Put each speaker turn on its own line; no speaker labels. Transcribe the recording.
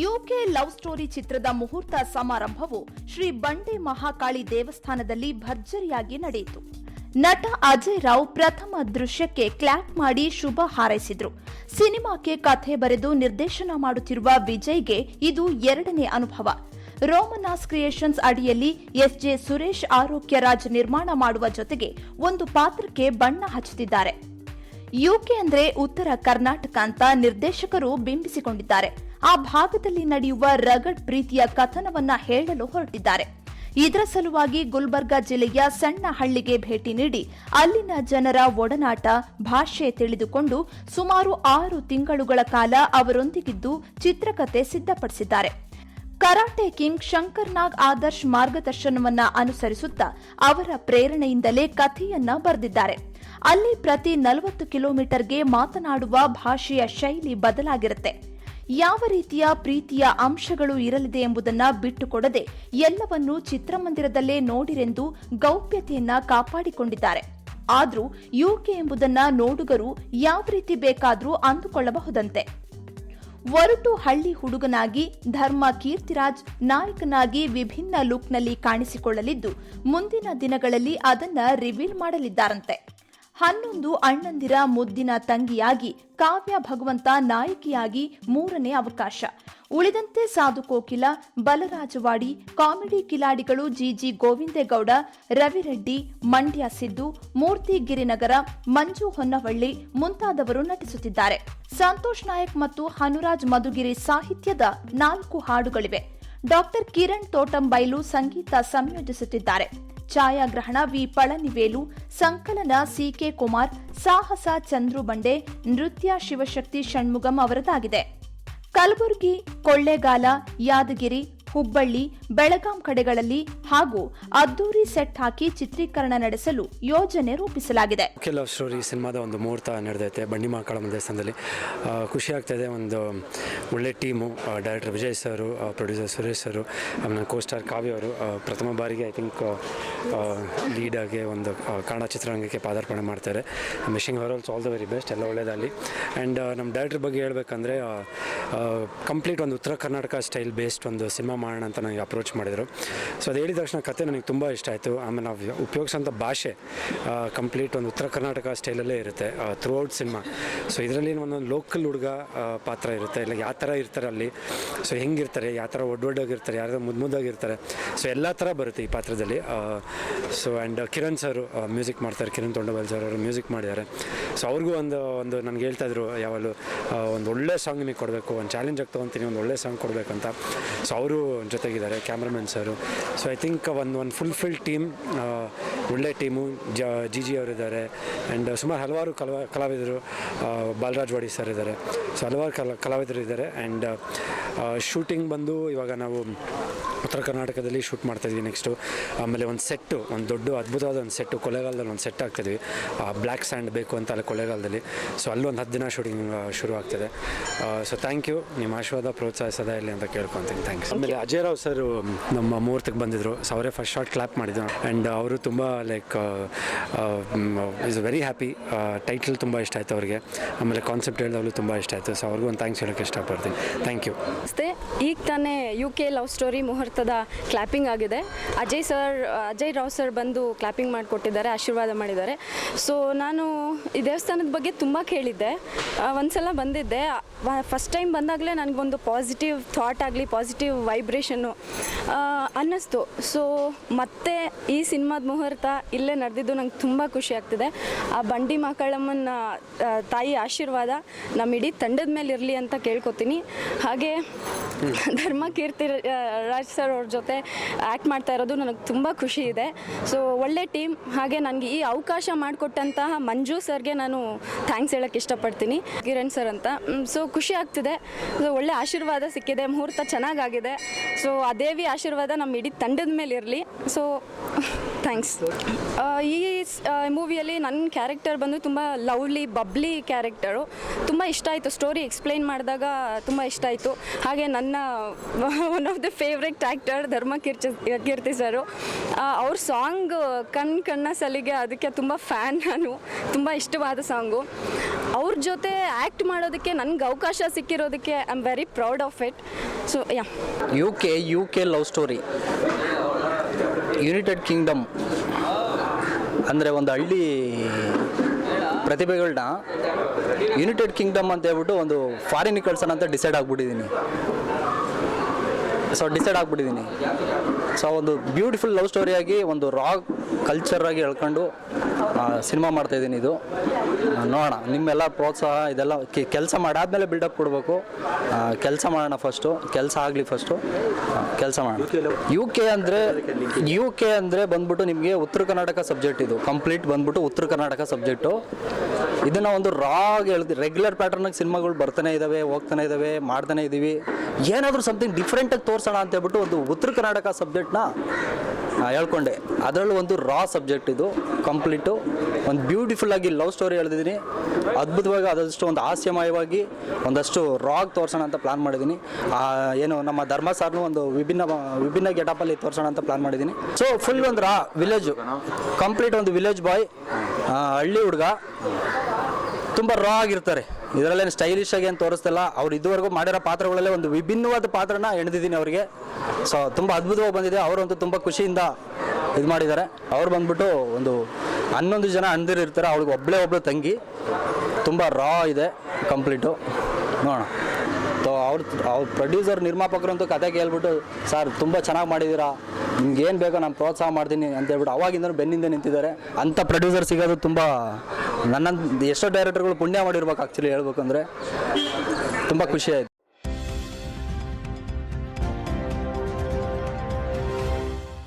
UK love story ಚಿತ್ರದ ಮುಹೂರ್ತ ಸಮಾರಂಭವು ಶ್ರೀ ಬಂಡೆ ಮಹಾಕಾಳಿ ದೇವಸ್ಥಾನದಲ್ಲಿ ಭರ್ಜರಿಯಾಗಿ ನಡೆಯಿತು. ನಟ ಅಜಯ್ ರಾವ್ ಪ್ರಥಮ ದೃಶ್ಯಕ್ಕೆ ಕ್ಲಾಪ್ ಮಾಡಿ ಶುಭ ಹಾರೈಸಿದ್ರು. ಸಿನಿಮಾಕ್ಕೆ ಕಥೆ ಬರೆದು ನಿರ್ದೇಶನ ಮಾಡುತ್ತಿರುವ ವಿಜಯ್ಗೆ ಇದು ಎರಡನೇ ಅನುಭವ. ರೋಮನಾಸ್ ಕ್ರಿಯೇಷನ್ಸ್ ಅಡಿಯಲ್ಲಿ ಎಸ್ಜೆ ಸುರೇಶ್ ಆರೋಗ್ಯ ರಾಜ್ ನಿರ್ಮಾಣ ಮಾಡುವ ಜೊತೆಗೆ ಒಂದು ಪಾತ್ರಕ್ಕೆ ಬಣ್ಣ ಹಚ್ಚುತ್ತಿದ್ದಾರೆ ಯುಕೆ ಅಂದ್ರೆ ಉತ್ತರ ಕರ್ನಾಟಕ ಅಂತ ನಿರ್ದೇಶಕರು ಬಿಂಬಿಸಿಕೊಂಡಿದ್ದಾರೆ. ಆ ಭಾಗದಲ್ಲಿ ನಡೆಯುವ ರಗಡ್ ಪ್ರೀತಿಯ ಕಥನವನ್ನ ಹೇಳಲು ಹೊರಟಿದ್ದಾರೆ. ಇದರ ಸಲುವಾಗಿ ಗುಲ್ಬರ್ಗಾ ಜಿಲ್ಲೆಯ ಸಣ್ಣ ಹಳ್ಳಿಗೆ ಭೇಟಿ ನೀಡಿ ಅಲ್ಲಿನ ಜನರ ಒಡನಾಟ ಭಾಷೆ ತಿಳಿದುಕೊಂಡು ಸುಮಾರು ಆರು ತಿಂಗಳುಗಳ ಕಾಲ ಅವರೊಂದಿಗಿದ್ದು ಚಿತ್ರಕಥೆ ಸಿದ್ಧಪಡಿಸಿದ್ದಾರೆ. ಕರಾಟೆ ಕಿಂಗ್ ಶಂಕರ್ ನಾಗ್ ಆದರ್ಶ್ ಮಾರ್ಗದರ್ಶನವನ್ನ ಅನುಸರಿಸುತ್ತಾ ಅವರ ಪ್ರೇರಣೆಯಿಂದಲೇ ಕಥೆಯನ್ನ ಬರೆದಿದ್ದಾರೆ. ಅಲ್ಲಿ ಪ್ರತಿ ನಲವತ್ತು ಕಿಲೋಮೀಟರ್ಗೆ ಮಾತನಾಡುವ ಭಾಷೆಯ ಶೈಲಿ ಬದಲಾಗಿರುತ್ತೆ. ಯಾವ ರೀತಿಯ ಪ್ರೀತಿಯ ಅಂಶಗಳು ಇರಲಿದೆ ಎಂಬುದನ್ನ ಬಿಟ್ಟುಕೊಡದೆ ಎಲ್ಲವನ್ನೂ ಚಿತ್ರಮಂದಿರದಲ್ಲೇ ನೋಡಿರೆಂದು ಗೌಪ್ಯತೆಯನ್ನ ಕಾಪಾಡಿಕೊಂಡಿದ್ದಾರೆ. ಆದರೂ ಯುಕೆ ಎಂಬುದನ್ನ ನೋಡುಗರು ಯಾವ ರೀತಿ ಬೇಕಾದರೂ ಅಂದುಕೊಳ್ಳಬಹುದಂತೆ. ಒರಟು ಹಳ್ಳಿ ಹುಡುಗನಾಗಿ ಧರ್ಮ ಕೀರ್ತಿರಾಜ್ ನಾಯಕನಾಗಿ ವಿಭಿನ್ನ ಲುಕ್ನಲ್ಲಿ ಕಾಣಿಸಿಕೊಳ್ಳಲಿದ್ದು ಮುಂದಿನ ದಿನಗಳಲ್ಲಿ ಅದನ್ನ ರಿವೀಲ್ ಮಾಡಲಿದ್ದಾರಂತೆ. ಹನ್ನೊಂದು ಅಣ್ಣಂದಿರ ಮುದ್ದಿನ ತಂಗಿಯಾಗಿ ಕಾವ್ಯ ಭಗವಂತ ನಾಯಕಿಯಾಗಿ ಮೂರನೇ ಅವಕಾಶ. ಉಳಿದಂತೆ ಸಾಧು ಕೋಕಿಲ, ಬಲರಾಜವಾಡಿ, ಕಾಮಿಡಿ ಕಿಲಾಡಿಗಳು ಜಿಜಿ ಗೋವಿಂದೇಗೌಡ, ರವಿರೆಡ್ಡಿ, ಮಂಡ್ಯ ಸಿದ್ದು, ಮೂರ್ತಿ ಗಿರಿನಗರ, ಮಂಜು ಹೊನ್ನವಳ್ಳಿ ಮುಂತಾದವರು ನಟಿಸುತ್ತಿದ್ದಾರೆ. ಸಂತೋಷ್ ನಾಯಕ್ ಮತ್ತು ಹನುರಾಜ್ ಮಧುಗಿರಿ ಸಾಹಿತ್ಯದ ನಾಲ್ಕು ಹಾಡುಗಳಿವೆ. ಡಾಕ್ಟರ್ ಕಿರಣ್ ತೋಟಂಬೈಲು ಸಂಗೀತ ಸಂಯೋಜಿಸುತ್ತಿದ್ದಾರೆ. ಛಾಯಾಗ್ರಹಣ ವಿ ಪಳನಿವೇಲು, ಸಂಕಲನ ಸಿಕೆ ಕುಮಾರ್, ಸಾಹಸ ಚಂದ್ರು ಬಂಡೆ, ನೃತ್ಯ ಶಿವಶಕ್ತಿ ಷಣ್ಮುಗಂ ಅವರದಾಗಿದೆ. ಕಲಬುರಗಿ, ಕೊಳ್ಳೇಗಾಲ, ಯಾದಗಿರಿ ಹುಬ್ಬಳ್ಳಿ, ಬೆಳಗಾಂ ಕಡೆಗಳಲ್ಲಿ ಹಾಗೂ ಅದ್ದೂರಿ ಸೆಟ್ ಹಾಕಿ ಚಿತ್ರೀಕರಣ ನಡೆಸಲು ಯೋಜನೆ ರೂಪಿಸಲಾಗಿದೆ.
ಕೆಲವು ಲವ್ ಸ್ಟೋರಿ ಸಿನಿಮಾದ ಒಂದು ಮುಹೂರ್ತ ನಡೆದೈತೆ. ಬಂಡಿ ಮಕ್ಕಳ ದೇವಸ್ಥಾನದಲ್ಲಿ ಖುಷಿ ಆಗ್ತಾಯಿದೆ ಒಂದು ಒಳ್ಳೆ team director Vijay sir producer Suresh sir, ಆಮೇಲೆ ಕೋ ಸ್ಟಾರ್ ಕಾವ್ಯ ಅವರು ಪ್ರಥಮ ಬಾರಿಗೆ, ಐ ಥಿಂಕ್ ಲೀಡಾಗಿ ಒಂದು ಕನ್ನಡ ಚಿತ್ರರಂಗಕ್ಕೆ ಪಾದಾರ್ಪಣೆ ಮಾಡ್ತಾರೆ. Missing her all the very best ಎಲ್ಲ ಒಳ್ಳೇದಾಗಿ ಆ್ಯಂಡ್ ನಮ್ಮ ಡೈರೆಕ್ಟರ್ ಬಗ್ಗೆ ಹೇಳಬೇಕಂದ್ರೆ ಕಂಪ್ಲೀಟ್ ಒಂದು ಉತ್ತರ ಕರ್ನಾಟಕ ಸ್ಟೈಲ್ ಬೇಸ್ಡ್ ಒಂದು ಸಿನಿಮಾ ಮಾಡೋಣ ಅಂತ ನನಗೆ ಅಪ್ರೋಚ್ ಮಾಡಿದರು. ಸೊ ಅದು ಹೇಳಿದ ತಕ್ಷಣ ಕತೆ ನನಗೆ ತುಂಬ ಇಷ್ಟ ಆಯಿತು. ಆಮೇಲೆ ನಾವು ಉಪಯೋಗಿಸೋಂಥ ಭಾಷೆ ಕಂಪ್ಲೀಟ್ ಒಂದು ಉತ್ತರ ಕರ್ನಾಟಕ ಸ್ಟೈಲಲ್ಲೇ ಇರುತ್ತೆ ಥ್ರೂ ಔಟ್ ಸಿನಿಮಾ ಸೊ ಇದರಲ್ಲಿ ಒಂದೊಂದು ಲೋಕಲ್ ಹುಡುಗ ಪಾತ್ರ ಇರುತ್ತೆ. ಇಲ್ಲ, ಯಾವ ಥರ ಇರ್ತಾರೆ ಅಲ್ಲಿ? ಸೊ ಹೆಂಗಿರ್ತಾರೆ? ಯಾವ ಥರ ಒಡ್ಡೊಡ್ಡಾಗಿರ್ತಾರೆ ಯಾರು ಮುದ್ದು ಮುದ್ದಾಗಿರ್ತಾರೆ? ಸೊ ಎಲ್ಲ ಥರ ಬರುತ್ತೆ ಈ ಪಾತ್ರದಲ್ಲಿ. So and Kiran sir music ಮಾಡ್ತಾರೆ. ಕಿರಣ್ ತೊಂಡಬಲ್ ಸರ್ ಅವರು ಮ್ಯೂಸಿಕ್ ಮಾಡಿದ್ದಾರೆ. ಸೊ ಅವ್ರಿಗೂ ಒಂದು ಒಂದು ನನಗೆ ಹೇಳ್ತಾಯಿದ್ರು ಯಾವಾಗಲೂ ಒಂದು ಒಳ್ಳೆ ಸಾಂಗ್ ನಿಮಗೆ ಕೊಡಬೇಕು, ಒಂದು ಚಾಲೆಂಜ್ ಆಗಿ ತೊಗೊತೀನಿ, ಒಂದು ಒಳ್ಳೆ ಸಾಂಗ್ ಕೊಡಬೇಕಂತ. ಸೊ ಅವರು ಜೊತೆಗಿದ್ದಾರೆ, cameraman sir. So I think ಒಂದು ಒಂದು ಫುಲ್ ಫಿಲ್ ಟೀಮ್ ಒಳ್ಳೆ ಟೀಮು ಜ ಜಿ ಜಿ ಅವರಿದ್ದಾರೆ. ಆ್ಯಂಡ್ ಸುಮಾರು ಹಲವಾರು ಕಲಾ, ಕಲಾವಿದರು ಬಾಲರಾಜ್ ವಾಡಿ ಸರ್ ಇದ್ದಾರೆ. ಸೊ ಹಲವಾರು ಕಲಾ ಕಲಾವಿದರು ಇದ್ದಾರೆ ಆ್ಯಂಡ್ ಶೂಟಿಂಗ್ ಬಂದು ಇವಾಗ ನಾವು ಉತ್ತರ ಕರ್ನಾಟಕದಲ್ಲಿ ಶೂಟ್ ಮಾಡ್ತಾಯಿದ್ವಿ ನೆಕ್ಸ್ಟು ಆಮೇಲೆ ಒಂದು ಸೆಟ್ಟು ಒಂದು ದೊಡ್ಡ ಅದ್ಭುತವಾದ ಒಂದು ಸೆಟ್ಟು ಕೊಲೆಗಾಲದಲ್ಲಿ ಒಂದು ಸೆಟ್ ಆಗ್ತಿದ್ವಿ ಬ್ಲ್ಯಾಕ್ ಸ್ಯಾಂಡ್ ಬೇಕು ಅಂತ ಅಲ್ಲಿ ಕೊಲೆಗಾಲದಲ್ಲಿ. ಸೊ ಅಲ್ಲೊಂದು ಹತ್ತು ದಿನ ಶೂಟಿಂಗ್ ಶುರು ಆಗ್ತಿದೆ. ಸೊ ಥ್ಯಾಂಕ್ ಯು ನಿಮ್ಮ ಆಶೀರ್ವಾದ ಪ್ರೋತ್ಸಾಹ ಸದಾ ಇರಲಿ ಅಂತ ಕೇಳ್ಕೊತೀನಿ. ಥ್ಯಾಂಕ್ಸ್ ಆಮೇಲೆ ಅಜಯ್ ರಾವ್ ಸರ್ ನಮ್ಮ ಮುಹೂರ್ತಕ್ಕೆ ಬಂದಿದ್ದರು ಸೊ ಅವರೇ ಫಸ್ಟ್ ಶಾರ್ಟ್ ಕ್ಲಾಪ್ ಮಾಡಿದ್ರು. ಆ್ಯಂಡ್ ಅವರು ತುಂಬ like is very happy title ತುಂಬ ಇಷ್ಟ ಆಯಿತು ಅವರಿಗೆ. ಆಮೇಲೆ ಕಾನ್ಸೆಪ್ಟ್ ಹೇಳಿದವರು ತುಂಬ ಇಷ್ಟ ಆಯಿತು. ಸೊ ಅವ್ರಿಗೂ ಒಂದು ಥ್ಯಾಂಕ್ಸ್ ಹೇಳೋಕ್ಕೆ ಇಷ್ಟಪಡ್ತೀನಿ. ಥ್ಯಾಂಕ್ ಯು
ಅಷ್ಟೇ ಈಗ ತಾನೇ ಯು ಕೆ ಲವ್ ಸ್ಟೋರಿ ಮುಹೂರ್ತದ ಕ್ಲ್ಯಾಪಿಂಗ್ ಆಗಿದೆ. ಅಜಯ್ ಸರ್ ಅಜಯ್ ರಾವ್ ಸರ್ ಬಂದು ಕ್ಲ್ಯಾಪಿಂಗ್ ಮಾಡಿಕೊಟ್ಟಿದ್ದಾರೆ ಆಶೀರ್ವಾದ ಮಾಡಿದ್ದಾರೆ. ಸೊ ನಾನು ಈ ದೇವಸ್ಥಾನದ ಬಗ್ಗೆ ತುಂಬ ಕೇಳಿದ್ದೆ. ಒಂದು ಒಂದ್ಸಲ ಬಂದಿದ್ದೆ. ಫಸ್ಟ್ ಟೈಮ್ ಬಂದಾಗಲೇ ನನಗೊಂದು ಪಾಸಿಟಿವ್ ಥಾಟ್ ಆಗಲಿ ಪಾಸಿಟಿವ್ ವೈಬ್ರೇಷನ್ನು ಅನ್ನಿಸ್ತು. ಸೊ ಮತ್ತೆ ಈ ಸಿನಿಮಾದ ಮುಹೂರ್ತ ಇಲ್ಲೇ ನಡೆದಿದ್ದು ನಂಗೆ ತುಂಬ ಖುಷಿ ಆಗ್ತಿದೆ. ಆ ಬಂಡಿ ಮಕ್ಕಳಮ್ಮನ ತಾಯಿ ಆಶೀರ್ವಾದ ನಮ್ಮ ಇಡೀ ತಂಡದ ಮೇಲೆ ಇರಲಿ ಅಂತ ಕೇಳ್ಕೊತೀನಿ. ಹಾಗೆ ಧರ್ಮ ಕೀರ್ತಿ ರಾಜ್ ಸರ್ ಅವ್ರ ಜೊತೆ ಆ್ಯಕ್ಟ್ ಮಾಡ್ತಾ ಇರೋದು ನನಗೆ ತುಂಬ ಖುಷಿ ಇದೆ. ಸೊ ಒಳ್ಳೆ ಟೀಮ್ ಹಾಗೆ ನನಗೆ ಈ ಅವಕಾಶ ಮಾಡಿಕೊಟ್ಟಂತಹ ಮಂಜು ಸರ್ಗೆ ನಾನು ಥ್ಯಾಂಕ್ಸ್ ಹೇಳೋಕ್ಕೆ ಇಷ್ಟಪಡ್ತೀನಿ. ಕಿರಣ್ ಸರ್ ಅಂತ. ಸೊ ಖುಷಿ ಆಗ್ತಿದೆ. ಸೊ ಒಳ್ಳೆ ಆಶೀರ್ವಾದ ಸಿಕ್ಕಿದೆ. ಮುಹೂರ್ತ ಚೆನ್ನಾಗಾಗಿದೆ. ಸೊ ಆ ದೇವಿ ಆಶೀರ್ವಾದ ನಮ್ಮ ಇಡೀ ತಂಡದ ಮೇಲೆ ಇರಲಿ. ಸೊ ಥ್ಯಾಂಕ್ಸ್ ಈ ಮೂವಿಯಲ್ಲಿ ನನ್ನ ಕ್ಯಾರೆಕ್ಟರ್ ಬಂದು ತುಂಬ ಲವ್ಲಿ ಬಬ್ಲಿ ಕ್ಯಾರೆಕ್ಟರು ತುಂಬ ಇಷ್ಟ ಆಯಿತು. ಸ್ಟೋರಿ ಎಕ್ಸ್ಪ್ಲೈನ್ ಮಾಡಿದಾಗ ತುಂಬ ಇಷ್ಟ ಆಯಿತು. ಹಾಗೆ ನನ್ನ one of the favourite actor Dharma Keerthi Keerthi ಸರು ಅವ್ರ ಸಾಂಗ್ ಕಣ್ ಕಣ್ಣ ಸಲಿಗೆ ಅದಕ್ಕೆ ತುಂಬ ಫ್ಯಾನ್ ನಾನು. ತುಂಬ ಇಷ್ಟವಾದ ಸಾಂಗು ಅವ್ರ ಜೊತೆ ಆ್ಯಕ್ಟ್ ಮಾಡೋದಕ್ಕೆ ನನಗೆ ಅವಕಾಶ ಸಿಕ್ಕಿರೋದಕ್ಕೆ I am very proud of it so yeah
U K U K love story United Kingdom ಅಂದರೆ ಒಂದು ಹಳ್ಳಿ ಪ್ರತಿಭೆಗಳನ್ನ ಯುನೈಟೆಡ್ ಕಿಂಗ್ಡಮ್ ಅಂತ ಹೇಳ್ಬಿಟ್ಟು ಒಂದು ಫಾರಿನ್ ಕಳ್ಸೋಣ ಅಂತ ಡಿಸೈಡ್ ಆಗಿಬಿಟ್ಟಿದ್ದೀನಿ. ಸೊ ಡಿಸೈಡ್ ಆಗ್ಬಿಟ್ಟಿದ್ದೀನಿ. ಸೊ ಒಂದು ಬ್ಯೂಟಿಫುಲ್ ಲವ್ ಸ್ಟೋರಿಯಾಗಿ ಒಂದು ರಾಕ್ ಆಗಿ ಹೇಳ್ಕೊಂಡು ಸಿನಿಮಾ ಮಾಡ್ತಾ ಇದ್ದೀನಿ ಇದು. ನೋಡೋಣ ನಿಮ್ಮೆಲ್ಲ ಪ್ರೋತ್ಸಾಹ ಇದೆಲ್ಲ ಕೆಲಸ ಮಾಡಾದ್ಮೇಲೆ ಬಿಲ್ಡಪ್ ಕೊಡಬೇಕು. ಕೆಲಸ ಮಾಡೋಣ ಫಸ್ಟು ಕೆಲಸ ಆಗಲಿ ಫಸ್ಟು ಕೆಲಸ ಮಾಡೋಣ. ಯು ಕೆ ಅಂದರೆ ಯು ಕೆ ಅಂದರೆ ಬಂದ್ಬಿಟ್ಟು ನಿಮಗೆ ಉತ್ತರ ಕರ್ನಾಟಕ ಸಬ್ಜೆಕ್ಟ್ ಇದು. ಕಂಪ್ಲೀಟ್ ಬಂದ್ಬಿಟ್ಟು ಉತ್ತರ ಕರ್ನಾಟಕ ಸಬ್ಜೆಕ್ಟು ಇದನ್ನು ಒಂದು ರಾಗ್ ಹೇಳ್ತೀವಿ ರೆಗ್ಯುಲರ್ ಪ್ಯಾಟರ್ನಾಗ ಸಿನಿಮಾಗಳು ಬರ್ತಾನೆ ಇದ್ದಾವೆ ಹೋಗ್ತಾನೆ ಇದ್ದಾವೆ ಮಾಡ್ತಾನೆ ಇದೀವಿ. ಏನಾದರೂ ಸಮಥಿಂಗ್ ಡಿಫ್ರೆಂಟಾಗಿ ತೋರಿಸೋಣ ಅಂತ ಹೇಳ್ಬಿಟ್ಟು ಒಂದು ಉತ್ತರ ಕರ್ನಾಟಕ ಸಬ್ಜೆಕ್ಟ್ನ ಹೇಳ್ಕೊಂಡೆ. ಅದರಲ್ಲೂ ಒಂದು ರಾ ಸಬ್ಜೆಕ್ಟ್ ಇದು ಕಂಪ್ಲೀಟು ಒಂದು ಬ್ಯೂಟಿಫುಲ್ ಆಗಿ ಲವ್ ಸ್ಟೋರಿ ಹೇಳ್ತಿದ್ದೀನಿ ಅದ್ಭುತವಾಗಿ ಅದಷ್ಟು ಒಂದು ಹಾಸ್ಯಮಯವಾಗಿ ಒಂದಷ್ಟು ರಾಗ್ ತೋರಿಸೋಣ ಅಂತ ಪ್ಲಾನ್ ಮಾಡಿದ್ದೀನಿ ಏನು ನಮ್ಮ ಧರ್ಮ ಸಾರ್ನು ಒಂದು ವಿಭಿನ್ನ ವಿಭಿನ್ನ ಗೆಟಪಲ್ಲಿ ತೋರಿಸೋಣ ಅಂತ ಪ್ಲಾನ್ ಮಾಡಿದ್ದೀನಿ ಸೊ ಫುಲ್ ಒಂದು ರಾ ವಿಲೇಜು ಕಂಪ್ಲೀಟ್ ಒಂದು ವಿಲೇಜ್ ಬಾಯ್ ಹಳ್ಳಿ ಹುಡುಗ ತುಂಬ ರಾ ಆಗಿರ್ತಾರೆ. ಇದರಲ್ಲೇನು ಸ್ಟೈಲಿಶ್ ಆಗಿ ಏನು ತೋರಿಸ್ತಲ್ಲ. ಅವ್ರು ಇದುವರೆಗೂ ಮಾಡಿರೋ ಪಾತ್ರಗಳಲ್ಲೇ ಒಂದು ವಿಭಿನ್ನವಾದ ಪಾತ್ರನ ಎಣ್ದಿದ್ದೀನಿ ಅವರಿಗೆ. ಸೊ ತುಂಬ ಅದ್ಭುತವಾಗಿ ಬಂದಿದೆ. ಅವರಂತೂ ತುಂಬ ಖುಷಿಯಿಂದ ಇದು ಮಾಡಿದ್ದಾರೆ. ಅವ್ರು ಬಂದ್ಬಿಟ್ಟು ಒಂದು ಹನ್ನೊಂದು ಜನ ಅಂದಿರು ಇರ್ತಾರೆ. ಅವಳಿಗೆ ಒಬ್ಬಳೇ ಒಬ್ಬಳು ತಂಗಿ. ತುಂಬ ರಾ ಇದೆ ಕಂಪ್ಲೀಟು ನೋಡೋಣ. ಅವ್ರ ಅವ್ರ ಪ್ರೊಡ್ಯೂಸರ್ ನಿರ್ಮಾಪಕರು ಅಂತೂ ಕತೆ ಕೇಳ್ಬಿಟ್ಟು, ಸರ್, ತುಂಬ ಚೆನ್ನಾಗಿ ಮಾಡಿದ್ದೀರಾ ನಿಮ್ಗೆ ಏನು ಬೇಕೋ ನಾನು ಪ್ರೋತ್ಸಾಹ ಮಾಡ್ತೀನಿ ಅಂತ ಹೇಳ್ಬಿಟ್ಟು ಅವಾಗಿಂದ ಬೆನ್ನಿಂದ ನಿಂತಿದ್ದಾರೆ. ಅಂಥ ಪ್ರೊಡ್ಯೂಸರ್ ಸಿಗೋದು ತುಂಬ ನನ್ನ ಎಷ್ಟೋ ಡೈರೆಕ್ಟರ್ಗಳು ಪುಣ್ಯ ಮಾಡಿರ್ಬೇಕು ಆ್ಯಕ್ಚುಲಿ ಹೇಳ್ಬೇಕಂದ್ರೆ. ತುಂಬ ಖುಷಿ ಆಯಿತು.